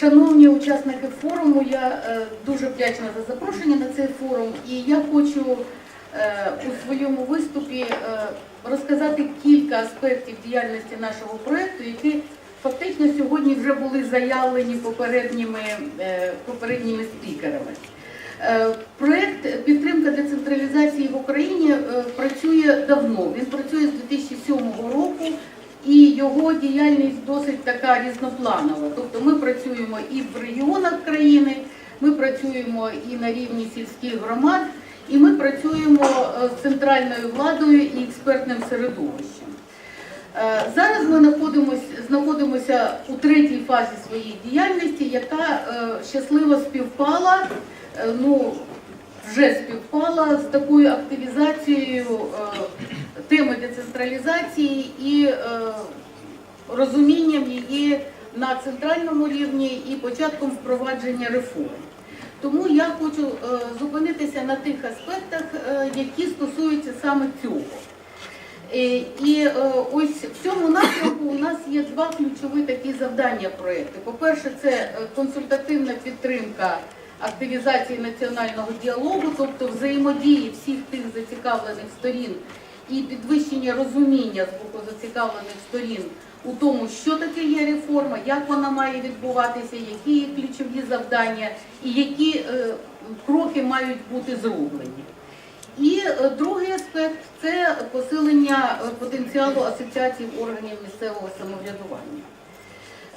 Шановні учасники форуму, я е, дуже вдячна за запрошення на цей форум, і я хочу е, у своєму виступі е, розказати кілька аспектів діяльності нашого проєкту, які фактично сьогодні вже були заявлені попередніми, попередніми спікерами. Проєкт підтримка децентралізації в Україні працює давно. Він працює з 2007 року. І його діяльність досить така різнопланова. Тобто ми працюємо і в регіонах країни, ми працюємо і на рівні сільських громад, і ми працюємо е, з центральною владою і експертним середовищем. Е, Зараз ми знаходимося, у третій фазі своєї діяльності, яка е, щасливо співпала, ну вже співпала з такою активізацією теми децентралізації і е, розумінням її на центральному рівні і початком впровадження реформ. Тому я хочу е, зупинитися на тих аспектах, е, які стосуються саме цього. І ось в цьому напрямку у нас є два ключові такі завдання проєкту. По-перше, це консультативна підтримка активізації національного діалогу, тобто взаємодії всіх тих зацікавлених сторін і підвищення розуміння з боку зацікавлених сторін у тому, що таке є реформа, як вона має відбуватися, які є ключові завдання і які е, кроки мають бути зроблені. І е, другий аспект це посилення е, потенціалу асоціацій органів місцевого самоврядування.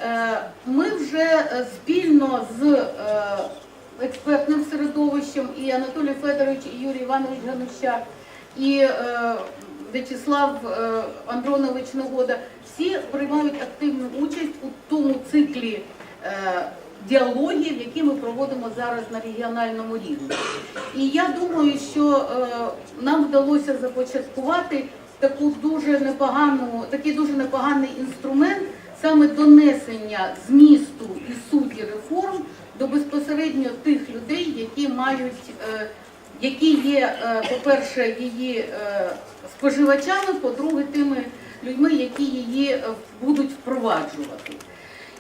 Е, Ми вже спільно з експертним середовищем і Анатолій Федорович, і Юрій Іванович Ганущак, і е, В'ячеслав е, Андронович Нагода, всі приймають активну участь у тому циклі е, діалогів, які ми проводимо зараз на регіональному рівні. І я думаю, що нам вдалося започаткувати таку дуже непогану, такий дуже непоганий інструмент саме донесення змісту і суті реформ до безпосередньо тих людей, які мають, які є, е, по-перше, її е, споживачами, по-друге, тими людьми, які її е, будуть впроваджувати.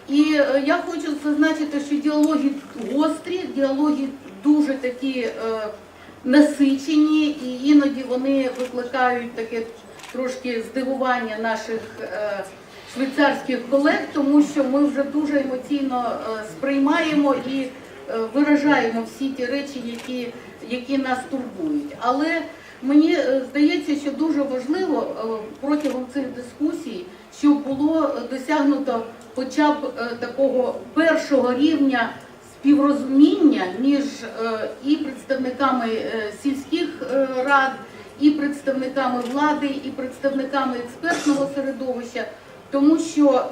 І я хочу зазначити, що діалоги гострі, діалоги дуже такі насичені, і іноді вони викликають таке трошки здивування наших швейцарських колег, тому що ми вже дуже емоційно сприймаємо і виражаємо всі ті речі, які, які нас турбують. Але мені е, здається, що дуже важливо е, протягом цих дискусій, щоб було досягнуто хоча б е, такого першого рівня співрозуміння між і представниками сільських рад, і представниками влади, і представниками експертного середовища, тому що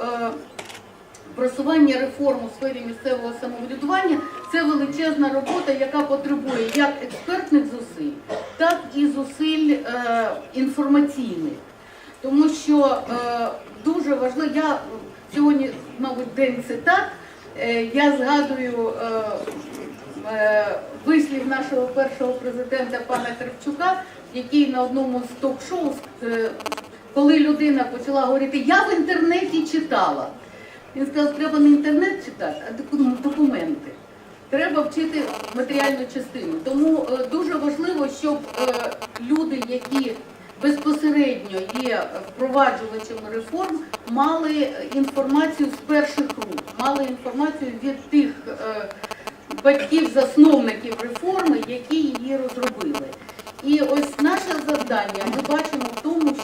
просування реформ у сфері місцевого самоврядування це величезна робота, яка потребує як експертних зусиль, так і зусиль е, інформаційних. Тому що е, дуже важливо, я сьогодні, мабуть, день цитат, е, я згадую е, е, вислів нашого першого президента пана Кравчука, який на одному з ток-шоу, е, коли людина почала говорити, я в інтернеті читала. Він сказав, треба не інтернет читати, а документи. Треба вчити матеріальну частину. Тому е, дуже важливо, щоб е, люди, які безпосередньо є впроваджувачами реформ, мали інформацію з перших рук, мали інформацію від тих е, батьків-засновників реформи, які її розробили. І ось наше завдання ми бачимо в тому,